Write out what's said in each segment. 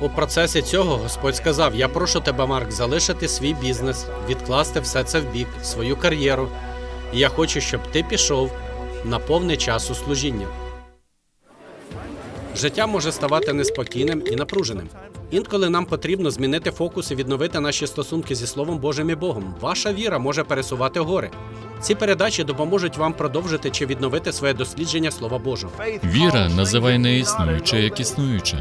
У процесі цього Господь сказав: Я прошу тебе, Марк, залишити свій бізнес, відкласти все це в бік, свою кар'єру. І я хочу, щоб ти пішов на повний час у служіння. Життя може ставати неспокійним і напруженим. Інколи нам потрібно змінити фокус і відновити наші стосунки зі Словом Божим і Богом. Ваша віра може пересувати гори. Ці передачі допоможуть вам продовжити чи відновити своє дослідження Слова Божого. Віра називає неіснуюче як існуюче.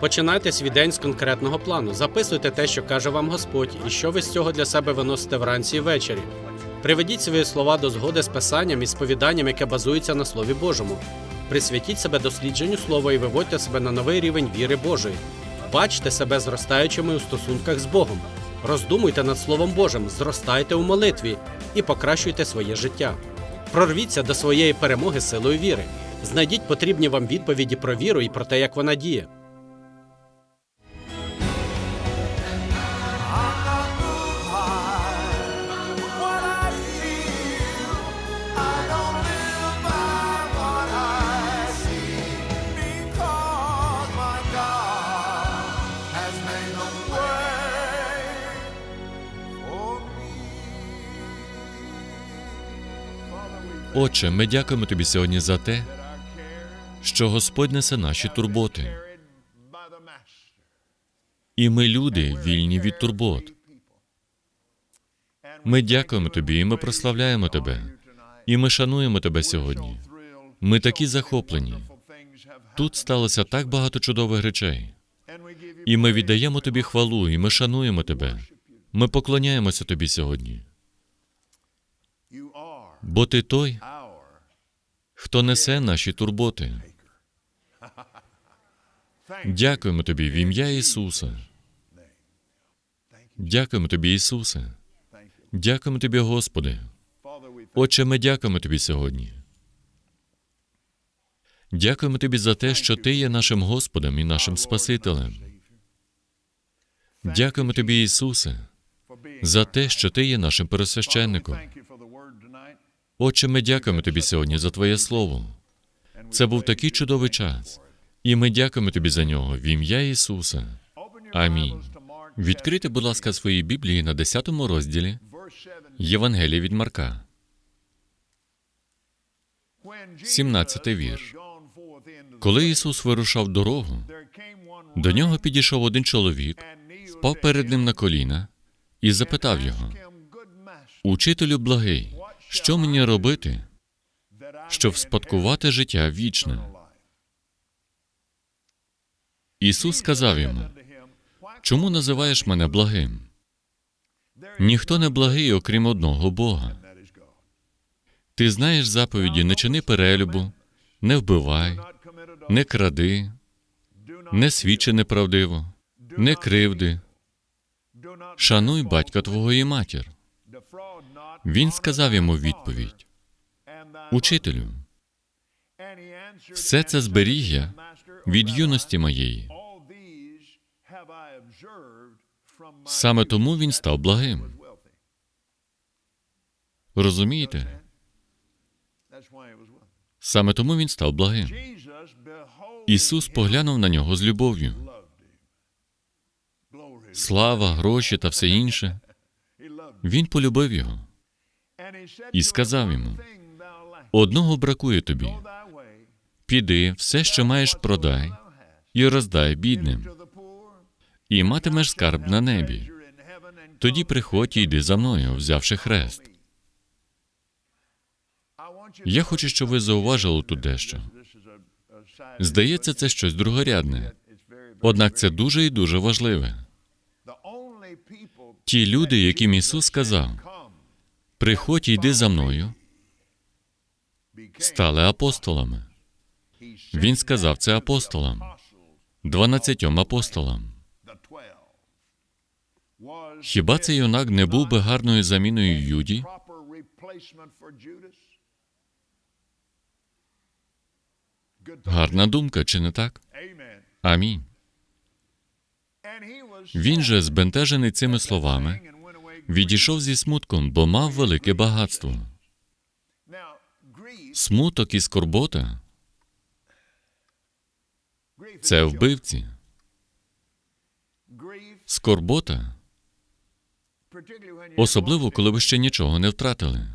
Починайте свій день з конкретного плану. Записуйте те, що каже вам Господь, і що ви з цього для себе виносите вранці і ввечері. Приведіть свої слова до згоди з писанням і сповіданням, яке базується на Слові Божому. Присвятіть себе дослідженню слова і виводьте себе на новий рівень віри Божої. Бачте себе зростаючими у стосунках з Богом. Роздумуйте над Словом Божим, зростайте у молитві і покращуйте своє життя. Прорвіться до своєї перемоги силою віри. Знайдіть потрібні вам відповіді про віру і про те, як вона діє. Отче, ми дякуємо тобі сьогодні за те, що Господь несе наші турботи. І ми люди, вільні від турбот. Ми дякуємо тобі, і ми прославляємо тебе. І ми шануємо тебе сьогодні. Ми такі захоплені. Тут сталося так багато чудових речей. І ми віддаємо тобі хвалу, і ми шануємо тебе. Ми поклоняємося тобі сьогодні. Бо ти той, хто несе наші турботи. Дякуємо тобі в ім'я Ісуса. Дякуємо тобі, Ісусе. Дякуємо тобі, Господи. Отче, ми дякуємо тобі сьогодні. Дякуємо тобі за те, що ти є нашим Господом і нашим Спасителем. Дякуємо тобі, Ісусе, за те, що ти є нашим пересвященником. Отче, ми дякуємо тобі сьогодні за Твоє Слово. Це був такий чудовий час, і ми дякуємо тобі за нього в ім'я Ісуса. Амінь. Відкрийте, будь ласка, свої Біблії на 10 розділі Євангелія від Марка. When 17 вірш. Коли Ісус вирушав дорогу, до нього підійшов один чоловік, впав перед ним на коліна і запитав його: Учителю благий, що мені робити, щоб вспадкувати життя вічне? Ісус сказав йому: Чому називаєш мене благим? Ніхто не благий, окрім одного Бога. Ти знаєш заповіді: не чини перелюбу, не вбивай, не кради, не свідчи неправдиво, не кривди, шануй батька твого і матір. Він сказав йому відповідь: Учителю, все це зберіг я від юності моєї. Саме тому він став благим. Розумієте? Саме тому він став благим. Ісус поглянув на нього з любов'ю. Слава, гроші та все інше. Він полюбив його і сказав йому: одного бракує тобі. Піди, все, що маєш, продай і роздай бідним, і матимеш скарб на небі. Тоді приходь і йди за мною, взявши хрест. Я хочу, щоб ви зауважили тут дещо. Здається, це щось другорядне. Однак це дуже і дуже важливе. Ті люди, яким Ісус сказав: приходь і йди за мною, стали апостолами. Він сказав це апостолам, дванадцятьом апостолам. Хіба цей юнак не був би гарною заміною Юді? Гарна думка, чи не так? Амінь. Він же, збентежений цими словами. Відійшов зі смутком, бо мав велике багатство. Смуток і скорбота це вбивці. Скорбота, особливо коли ви ще нічого не втратили.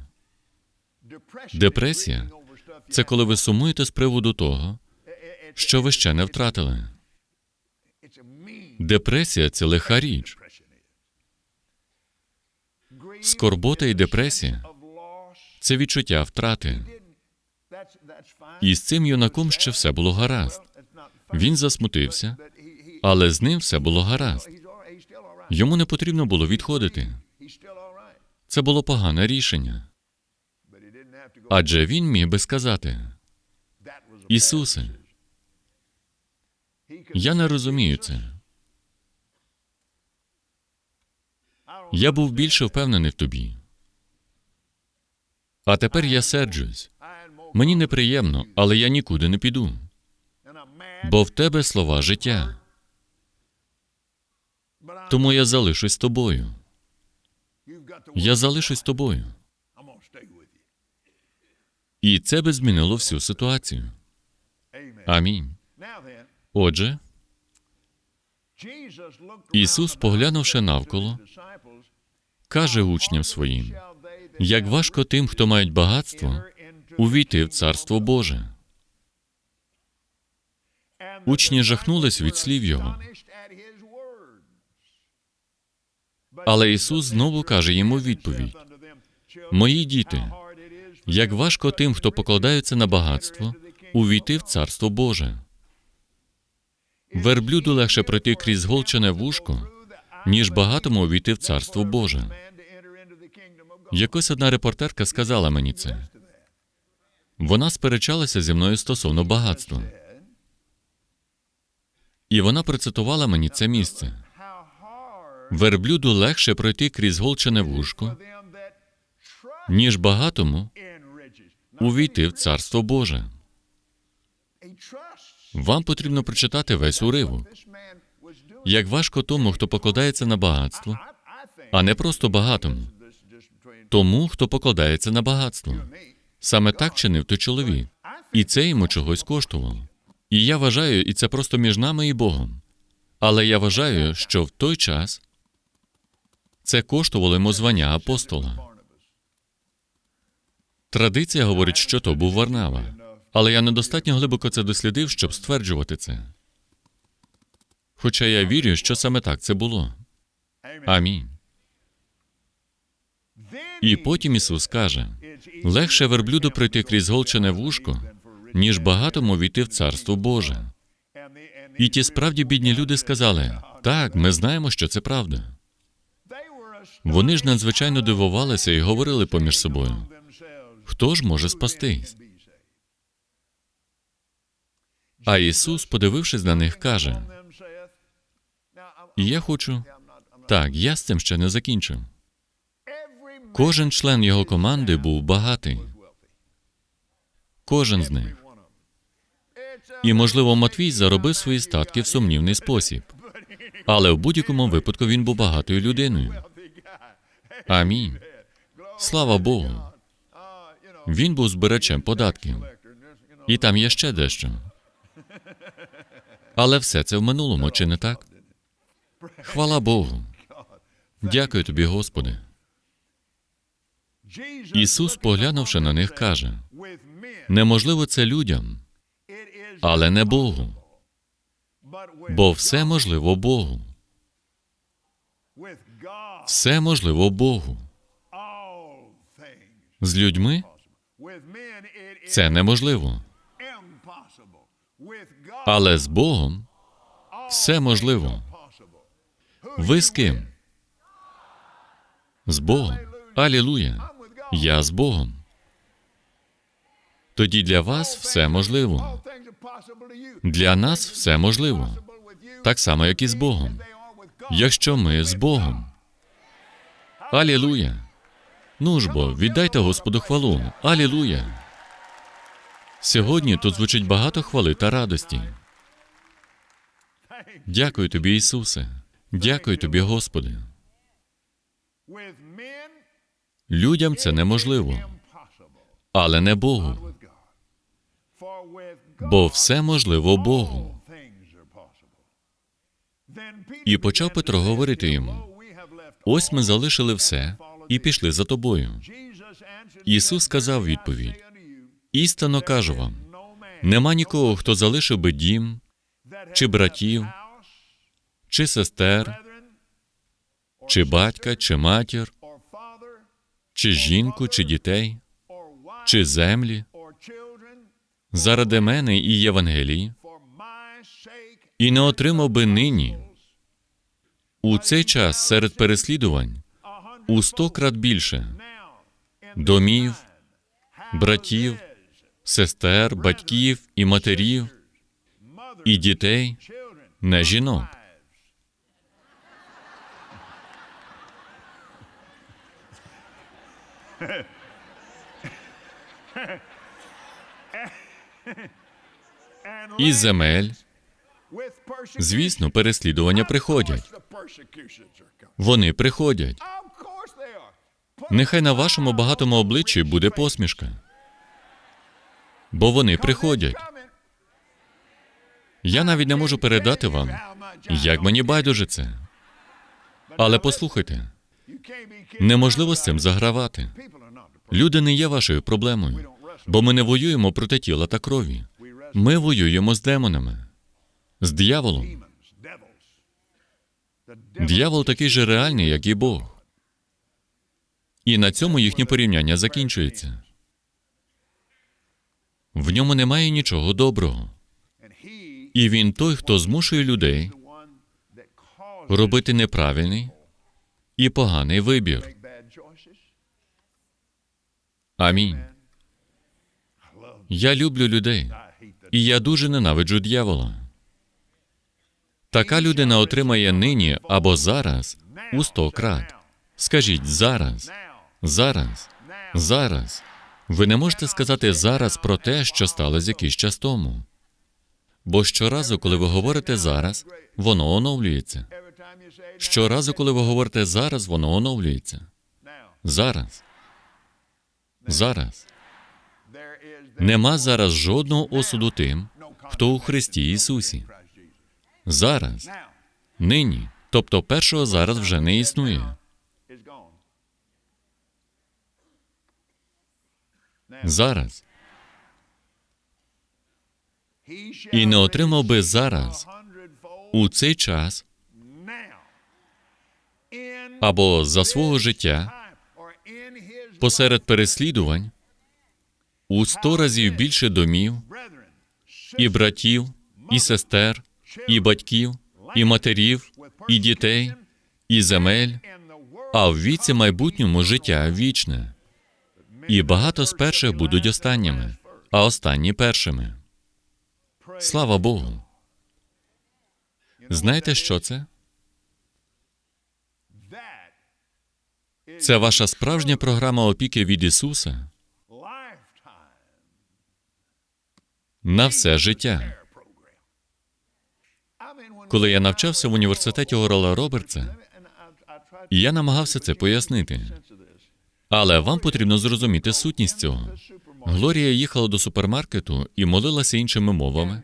Депресія це коли ви сумуєте з приводу того, що ви ще не втратили. Депресія це лиха річ. Скорбота і депресія це відчуття втрати. І з цим юнаком ще все було гаразд. Він засмутився, але з ним все було гаразд. Йому не потрібно було відходити. Це було погане рішення. Адже він міг би сказати: Ісусе, я не розумію це. Я був більше впевнений в тобі. А тепер я серджусь. Мені неприємно, але я нікуди не піду, бо в тебе слова життя. Тому я залишусь з тобою. Я залишусь з тобою. І це би змінило всю ситуацію. Амінь. Отже, Ісус, поглянувши навколо, каже учням своїм: як важко тим, хто мають багатство, увійти в Царство Боже. Учні жахнулись від слів його. Але Ісус знову каже йому відповідь: Мої діти, як важко тим, хто покладається на багатство, увійти в Царство Боже. Верблюду легше пройти крізь голчене вушко, ніж багатому увійти в Царство Боже. Якось одна репортерка сказала мені це. Вона сперечалася зі мною стосовно багатства. І вона процитувала мені це місце. Верблюду легше пройти крізь голчене вушко, ніж багатому увійти в Царство Боже. Вам потрібно прочитати весь уривок. Як важко тому, хто покладається на багатство, а не просто багатому, тому, хто покладається на багатство. Саме так чинив той чоловік, і це йому чогось коштувало. І я вважаю, і це просто між нами і Богом. Але я вважаю, що в той час це коштувало йому звання апостола. Традиція говорить, що то був Варнава. Але я недостатньо глибоко це дослідив, щоб стверджувати це. Хоча я вірю, що саме так це було. Амінь. І потім Ісус каже: легше верблюду пройти крізь голчене вушко, ніж багатому війти в Царство Боже. І ті справді бідні люди сказали: так, ми знаємо, що це правда. Вони ж надзвичайно дивувалися і говорили поміж собою: хто ж може спастись? А Ісус, подивившись на них, каже: І я хочу. Так, я з цим ще не закінчив. Кожен член його команди був багатий. Кожен з них. І, можливо, Матвій заробив свої статки в сумнівний спосіб. Але в будь-якому випадку він був багатою людиною. Амінь. Слава Богу. Він був збирачем податків. І там є ще дещо. Але все це в минулому, чи не так? Хвала Богу. Дякую тобі, Господи. Ісус, поглянувши на них, каже: неможливо це людям, але не Богу, бо все можливо Богу. Все можливо Богу. З людьми це неможливо. Але з Богом все можливо. Ви з ким? З Богом. Алілуя. Я з Богом. Тоді для вас все можливо. Для нас все можливо. Так само, як і з Богом. Якщо ми з Богом. Алілуя. Ну ж бо, віддайте Господу хвалу. Алілуя. Сьогодні тут звучить багато хвали та радості. Дякую тобі, Ісусе. Дякую тобі, Господи. Людям це неможливо, але не Богу, бо все можливо Богу. І почав Петро говорити йому: Ось ми залишили все і пішли за тобою. Ісус сказав відповідь: Істинно кажу вам, нема нікого, хто залишив би дім, чи братів, чи сестер, чи батька, чи матір, чи жінку, чи дітей, чи землі, заради мене і Євангелії, і не отримав би нині у цей час серед переслідувань у сто крат більше домів, братів, сестер, батьків і матерів, і дітей, не жінок. І земель, звісно, переслідування приходять. Вони приходять. Нехай на вашому багатому обличчі буде посмішка, бо вони приходять. Я навіть не можу передати вам, як мені байдуже це. Але послухайте, неможливо з цим загравати. Люди не є вашою проблемою, бо ми не воюємо проти тіла та крові. Ми воюємо з демонами, з дияволом. Диявол такий же реальний, як і Бог. І на цьому їхнє порівняння закінчується. В ньому немає нічого доброго. І він той, хто змушує людей робити неправильний і поганий вибір. Амінь. Я люблю людей, і я дуже ненавиджу дьявола. Така людина отримає нині або зараз у сто крат. Скажіть зараз, зараз, зараз. Ви не можете сказати зараз про те, що сталося якийсь час тому. Бо щоразу, коли ви говорите зараз, воно оновлюється. Щоразу, коли ви говорите зараз, воно оновлюється. Зараз. Зараз. Нема зараз жодного осуду тим, хто у Христі Ісусі. Зараз. Нині. Тобто першого зараз вже не існує. Зараз. І не отримав би зараз У цей час або за свого життя посеред переслідувань у сто разів більше домів, і братів, і сестер, і батьків, і матерів, і дітей, і земель, а в віці майбутньому життя вічне. І багато з перших будуть останніми, а останні першими. Слава Богу. Знаєте, що це? Це ваша справжня програма опіки від Ісуса на все життя. Коли я навчався в університеті Орала Робертса, я намагався це пояснити. Але вам потрібно зрозуміти сутність цього. Глорія їхала до супермаркету і молилася іншими мовами,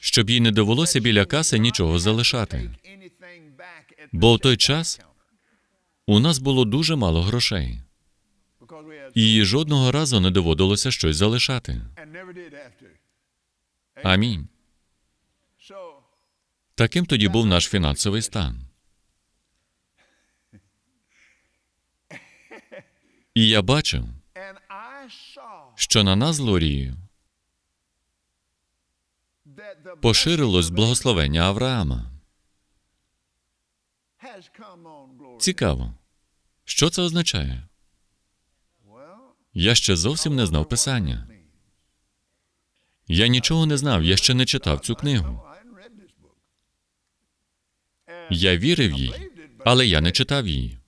щоб їй не довелося біля каси нічого залишати. Бо в той час у нас було дуже мало грошей, і жодного разу не доводилося щось залишати. Амінь. Таким тоді був наш фінансовий стан. І я бачив, що на нас з Лорією поширилось благословення Авраама. Цікаво, що це означає? Я ще зовсім не знав писання. Я нічого не знав, я ще не читав цю книгу. Я вірив їй, але я не читав її.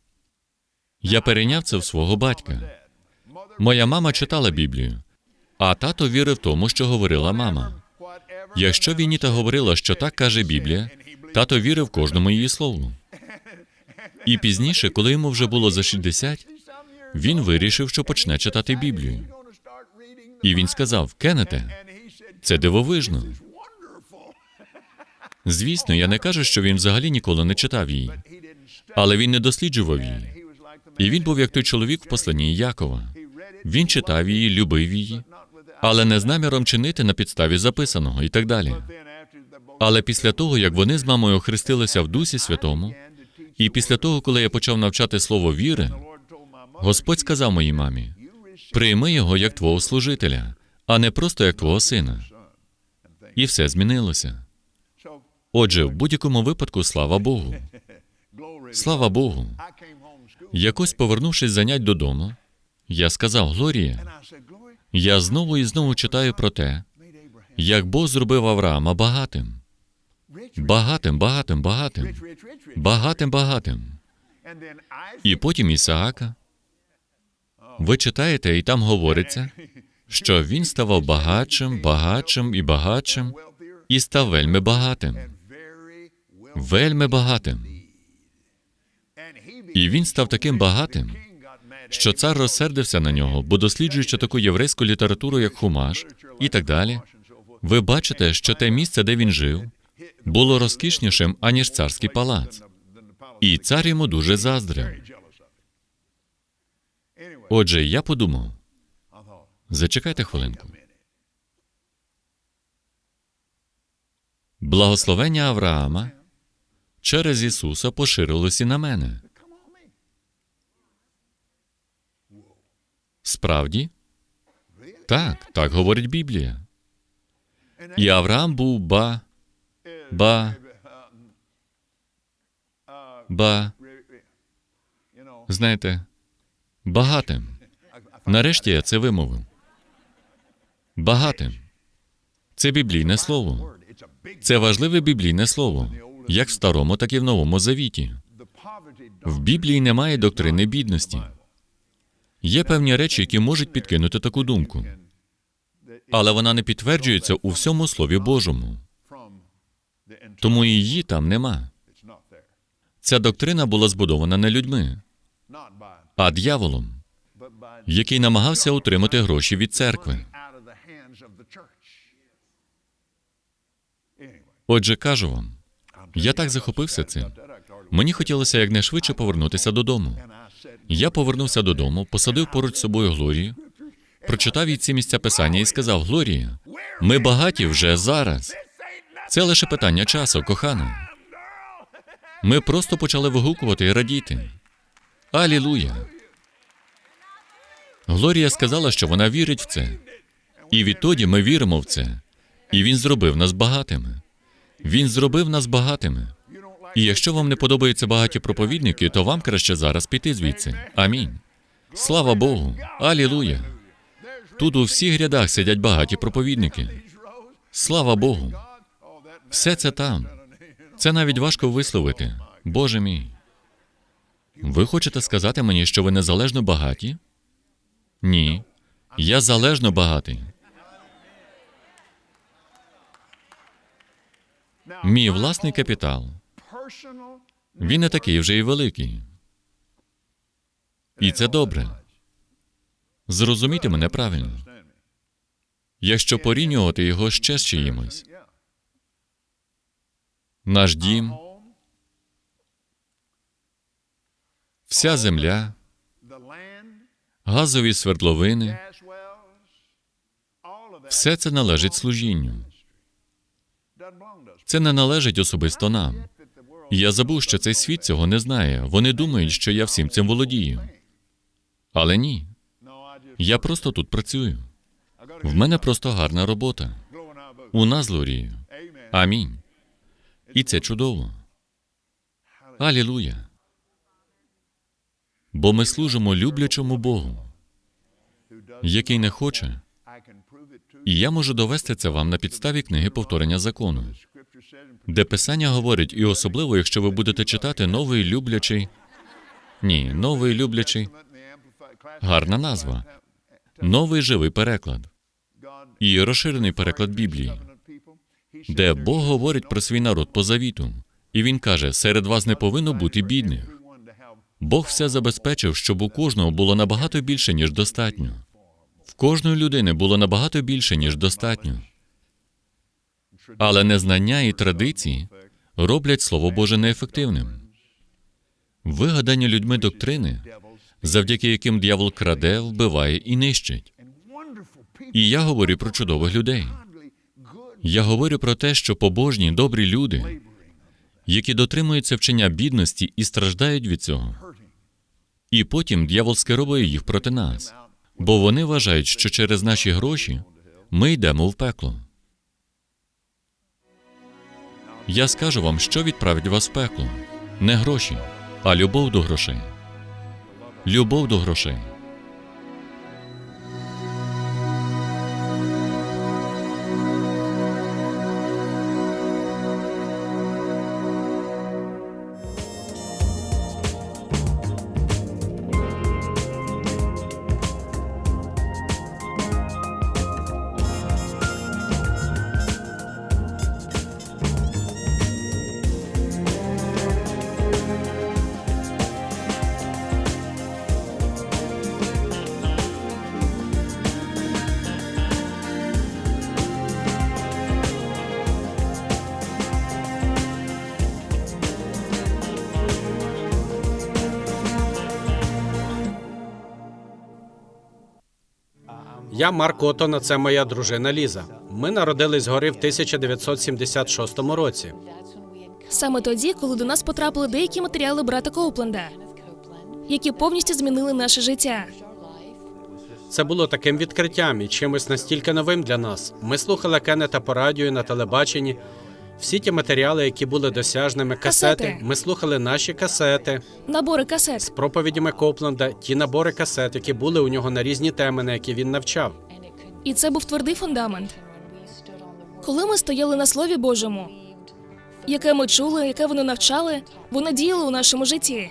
Я перейняв це в свого батька. Моя мама читала Біблію, а тато вірив тому, що говорила мама. Якщо Вініта говорила, що так каже Біблія, тато вірив кожному її слову. І пізніше, коли йому вже було за 60, він вирішив, що почне читати Біблію. І він сказав: Кеннете, це дивовижно. Звісно, я не кажу, що він взагалі ніколи не читав її, але він не досліджував її. І він був як той чоловік в посланні Якова. Він читав її, любив її, але не з наміром чинити на підставі записаного і так далі. Але після того, як вони з мамою охрестилися в Дусі Святому, і після того, коли я почав навчати слово віри, Господь сказав моїй мамі: прийми його як твого служителя, а не просто як твого сина. І все змінилося. Отже, в будь-якому випадку, слава Богу. Слава Богу. Якось повернувшись занять додому, я сказав Глорія, я знову і знову читаю про те, як Бог зробив Авраама багатим. Багатим, багатим, багатим, багатим, багатим. І потім Ісаака. Ви читаєте, і там говориться, що він ставав багатшим, багатшим і багатшим, і став вельми багатим. Вельми багатим. І він став таким багатим, що цар розсердився на нього, бо досліджуючи таку єврейську літературу, як Хумаш, і так далі, ви бачите, що те місце, де він жив, було розкішнішим, аніж царський палац. І цар йому дуже заздрив. Отже, я подумав, зачекайте хвилинку. Благословення Авраама через Ісуса поширилось і на мене. Справді? Так, так говорить Біблія. І Авраам був ба, ба, ба, знаєте, багатим. Нарешті я це вимовив. Багатим. Це біблійне слово. Це важливе біблійне слово, як в старому, так і в новому завіті. В Біблії немає доктрини бідності. Є певні речі, які можуть підкинути таку думку, але вона не підтверджується у всьому Слові Божому, тому її там нема. Ця доктрина була збудована не людьми, а дьяволом, який намагався утримати гроші від церкви. Отже, кажу вам, я так захопився цим. Мені хотілося якнайшвидше повернутися додому. Я повернувся додому, посадив поруч з собою Глорію, прочитав їй ці місця писання і сказав: Глорія, ми багаті вже зараз. Це лише питання часу, кохана. Ми просто почали вигукувати і радіти. Алілуя! Глорія сказала, що вона вірить в це. І відтоді ми віримо в це. І він зробив нас багатими. Він зробив нас багатими. І якщо вам не подобаються багаті проповідники, то вам краще зараз піти звідси. Амінь. Слава Богу. Алілуя. Тут у всіх рядах сидять багаті проповідники. Слава Богу. Все це там. Це навіть важко висловити. Боже мій. Ви хочете сказати мені, що ви незалежно багаті? Ні. Я залежно багатий. Мій власний капітал. Він не такий вже і великий. І це добре. Зрозумійте мене правильно. Якщо порівнювати його ще з чиїмось, наш дім, вся земля, газові свердловини, все це належить служінню. Це не належить особисто нам. Я забув, що цей світ цього не знає. Вони думають, що я всім цим володію. Але ні. Я просто тут працюю. В мене просто гарна робота. У нас, Лорію. Амінь. І це чудово. Алілуя. Бо ми служимо люблячому Богу, який не хоче, і я можу довести це вам на підставі книги повторення закону, де писання говорить, і особливо, якщо ви будете читати новий люблячий. Ні, новий люблячий. Гарна назва. Новий живий переклад і розширений переклад Біблії, де Бог говорить про свій народ по завіту. І він каже: серед вас не повинно бути бідних. Бог все забезпечив, щоб у кожного було набагато більше, ніж достатньо. В кожної людини було набагато більше, ніж достатньо. Але незнання і традиції роблять Слово Боже неефективним. Вигадані людьми доктрини, завдяки яким диявол краде, вбиває і нищить. І я говорю про чудових людей. Я говорю про те, що побожні, добрі люди, які дотримуються вчення бідності і страждають від цього. І потім дьявол скеровує їх проти нас, бо вони вважають, що через наші гроші ми йдемо в пекло. Я скажу вам, що відправить вас в пекло. Не гроші, а любов до грошей. Любов до грошей. Я Марк Отон, а це моя дружина Ліза. Ми народились згори в 1976 році. Саме тоді, коли до нас потрапили деякі матеріали брата Коупленда, які повністю змінили наше життя. Це було таким відкриттям і чимось настільки новим для нас. Ми слухали Кеннета по радіо і на телебаченні. Всі ті матеріали, які були досяжними, касети. Касети. Ми слухали наші касети Набори касет. з проповідями Копленда, ті набори касет, які були у нього на різні теми, на які він навчав. І це був твердий фундамент. Коли ми стояли на Слові Божому, яке ми чули, яке вони навчали, воно діяло у нашому житті.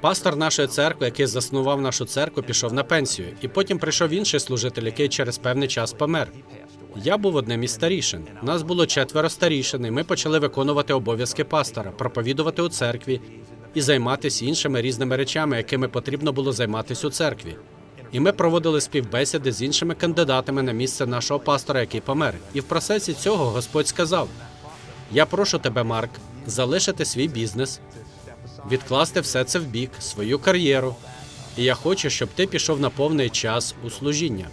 Пастор нашої церкви, який заснував нашу церкву, пішов на пенсію, і потім прийшов інший служитель, який через певний час помер. Я був одним із старішин. Нас було четверо старішин, і ми почали виконувати обов'язки пастора, проповідувати у церкві і займатися іншими різними речами, якими потрібно було займатися у церкві. І ми проводили співбесіди з іншими кандидатами на місце нашого пастора, який помер. І в процесі цього Господь сказав: Я прошу тебе, Марк, залишити свій бізнес, відкласти все це в бік, свою кар'єру. І я хочу, щоб ти пішов на повний час у служіння.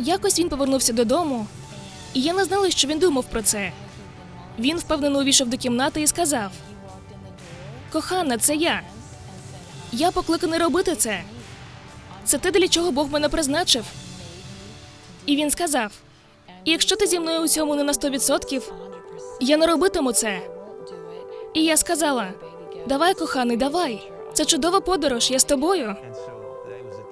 Якось він повернувся додому, і я не знала, що він думав про це. Він впевнено увійшов до кімнати і сказав: Кохана, це я. Я покликаний робити це. Це те, для чого Бог мене призначив. І він сказав: І якщо ти зі мною у цьому не на 100%, я не робитиму це. І я сказала: Давай, коханий, давай. Це чудова подорож, я з тобою.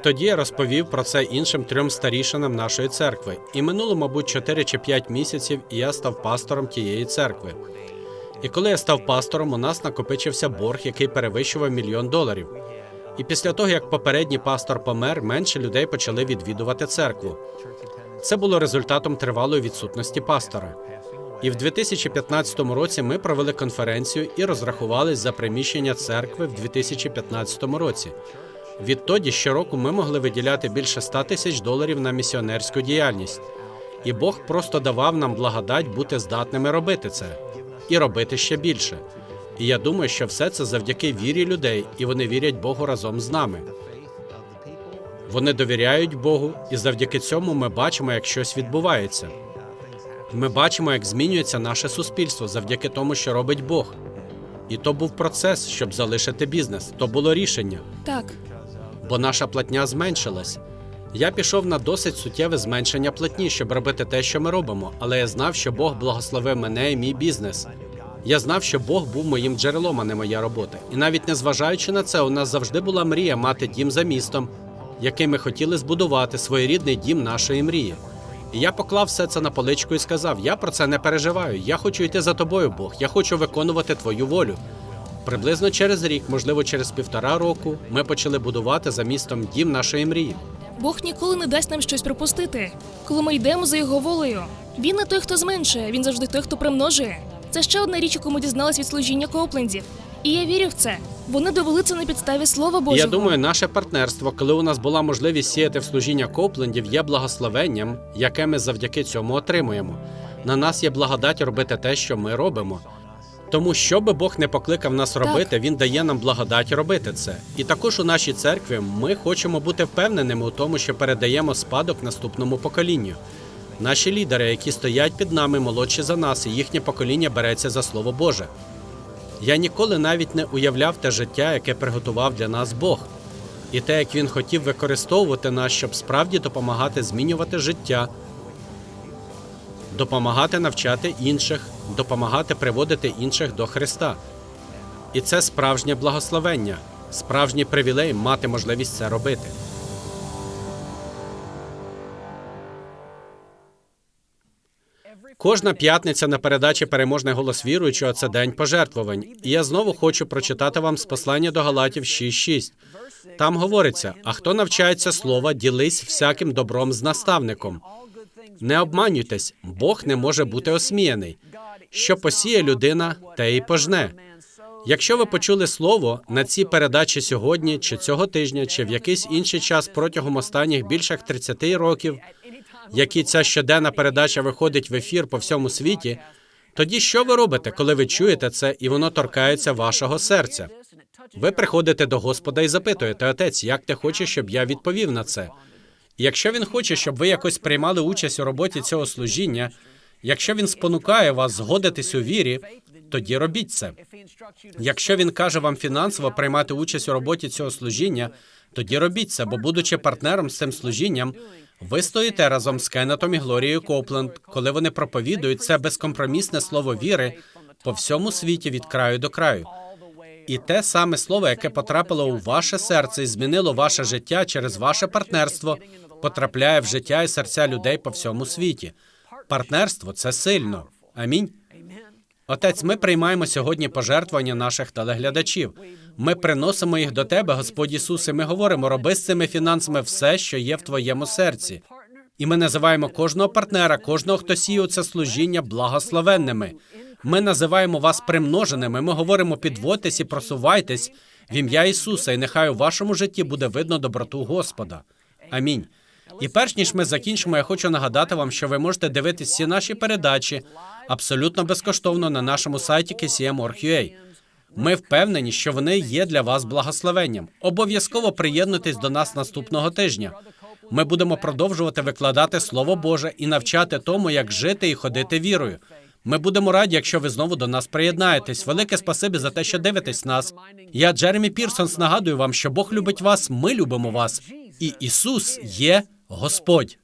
Тоді я розповів про це іншим трьом старішинам нашої церкви. І минуло, мабуть, 4 чи 5 місяців, і я став пастором тієї церкви. І коли я став пастором, у нас накопичився борг, який перевищував мільйон доларів. І після того, як попередній пастор помер, менше людей почали відвідувати церкву. Це було результатом тривалої відсутності пастора. І в 2015 році ми провели конференцію і розрахувались за приміщення церкви в 2015 році. Відтоді щороку ми могли виділяти більше 100 тисяч доларів на місіонерську діяльність. І Бог просто давав нам благодать бути здатними робити це і робити ще більше. І я думаю, що все це завдяки вірі людей, і вони вірять Богу разом з нами. Вони довіряють Богу, і завдяки цьому ми бачимо, як щось відбувається. Ми бачимо, як змінюється наше суспільство завдяки тому, що робить Бог. І то був процес, щоб залишити бізнес. То було рішення Так, бо наша платня зменшилась. Я пішов на досить суттєве зменшення платні, щоб робити те, що ми робимо, але я знав, що Бог благословив мене і мій бізнес. Я знав, що Бог був моїм джерелом, а не моя робота. І навіть незважаючи на це, у нас завжди була мрія мати дім за містом, який ми хотіли збудувати своєрідний дім нашої мрії. І я поклав все це на поличку і сказав: Я про це не переживаю. Я хочу йти за тобою, Бог. Я хочу виконувати твою волю. Приблизно через рік, можливо, через півтора року, ми почали будувати за містом дім нашої мрії. Бог ніколи не дасть нам щось пропустити. Коли ми йдемо за його волею, він не той, хто зменшує, він завжди той, хто примножує. Це ще одна річ, яку ми дізналась від служіння Коуплендів. І я вірю в це. Вони довели це на підставі слова Божого. я думаю, наше партнерство, коли у нас була можливість сіяти в служіння Коплендів, є благословенням, яке ми завдяки цьому отримуємо. На нас є благодать робити те, що ми робимо. Тому, що би Бог не покликав нас робити, Він дає нам благодать робити це. І також у нашій церкві ми хочемо бути впевненими у тому, що передаємо спадок наступному поколінню. Наші лідери, які стоять під нами, молодші за нас, і їхнє покоління береться за Слово Боже. Я ніколи навіть не уявляв те життя, яке приготував для нас Бог, і те, як він хотів використовувати нас, щоб справді допомагати змінювати життя, допомагати навчати інших, допомагати приводити інших до Христа. І це справжнє благословення, справжній привілей мати можливість це робити. Кожна п'ятниця на передачі Переможний голос віруючого це день пожертвувань. І я знову хочу прочитати вам з послання до Галатів 6.6. Там говориться: а хто навчається слова, ділись всяким добром з наставником. Не обманюйтесь, Бог не може бути осміяний. Що посіє людина, те й пожне. Якщо ви почули слово на цій передачі сьогодні, чи цього тижня, чи в якийсь інший час протягом останніх більше як 30 років, які ця щоденна передача виходить в ефір по всьому світі, тоді що ви робите, коли ви чуєте це і воно торкається вашого серця? Ви приходите до Господа і запитуєте, отець, як ти хочеш, щоб я відповів на це? І Якщо він хоче, щоб ви якось приймали участь у роботі цього служіння, якщо він спонукає вас згодитись у вірі, тоді робіть це. Якщо він каже вам фінансово приймати участь у роботі цього служіння, тоді робіть це, бо будучи партнером з цим служінням, ви стоїте разом з Кеннетом і Глорією Копленд, коли вони проповідують це безкомпромісне слово віри по всьому світі від краю до краю. І те саме слово, яке потрапило у ваше серце і змінило ваше життя через ваше партнерство, потрапляє в життя і серця людей по всьому світі. Партнерство це сильно. Амінь. Отець, ми приймаємо сьогодні пожертвування наших телеглядачів. Ми приносимо їх до тебе, Господь Ісус, і ми говоримо, роби з цими фінансами все, що є в твоєму серці. І ми називаємо кожного партнера, кожного, хто сіє у це служіння, благословенними. Ми називаємо вас примноженими. Ми говоримо, підводьтесь і просувайтесь в ім'я Ісуса, і нехай у вашому житті буде видно доброту Господа. Амінь. І перш ніж ми закінчимо, я хочу нагадати вам, що ви можете дивитися всі наші передачі абсолютно безкоштовно на нашому сайті KCM.org.ua. Ми впевнені, що вони є для вас благословенням. Обов'язково приєднуйтесь до нас наступного тижня. Ми будемо продовжувати викладати Слово Боже і навчати тому, як жити і ходити вірою. Ми будемо раді, якщо ви знову до нас приєднаєтесь. Велике спасибі за те, що дивитесь нас. Я Джеремі Пірсонс нагадую вам, що Бог любить вас, ми любимо вас, і Ісус є Господь.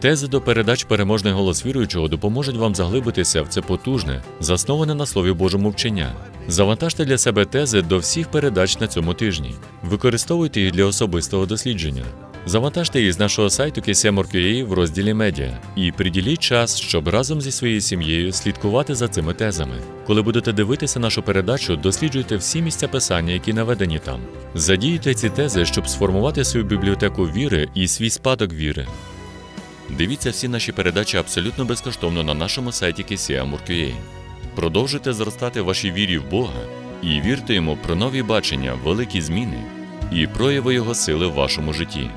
Тези до передач переможний голос віруючого допоможуть вам заглибитися в це потужне, засноване на Слові Божому вчення. Завантажте для себе тези до всіх передач на цьому тижні. Використовуйте їх для особистого дослідження. Завантажте їх з нашого сайту KSM.org.ua в розділі медіа і приділіть час, щоб разом зі своєю сім'єю слідкувати за цими тезами. Коли будете дивитися нашу передачу, досліджуйте всі місця писання, які наведені там. Задіюйте ці тези, щоб сформувати свою бібліотеку віри і свій спадок віри. Дивіться всі наші передачі абсолютно безкоштовно на нашому сайті KCM.org.ua. Продовжуйте зростати в вашій вірі в Бога і вірте йому про нові бачення, великі зміни і прояви Його сили в вашому житті.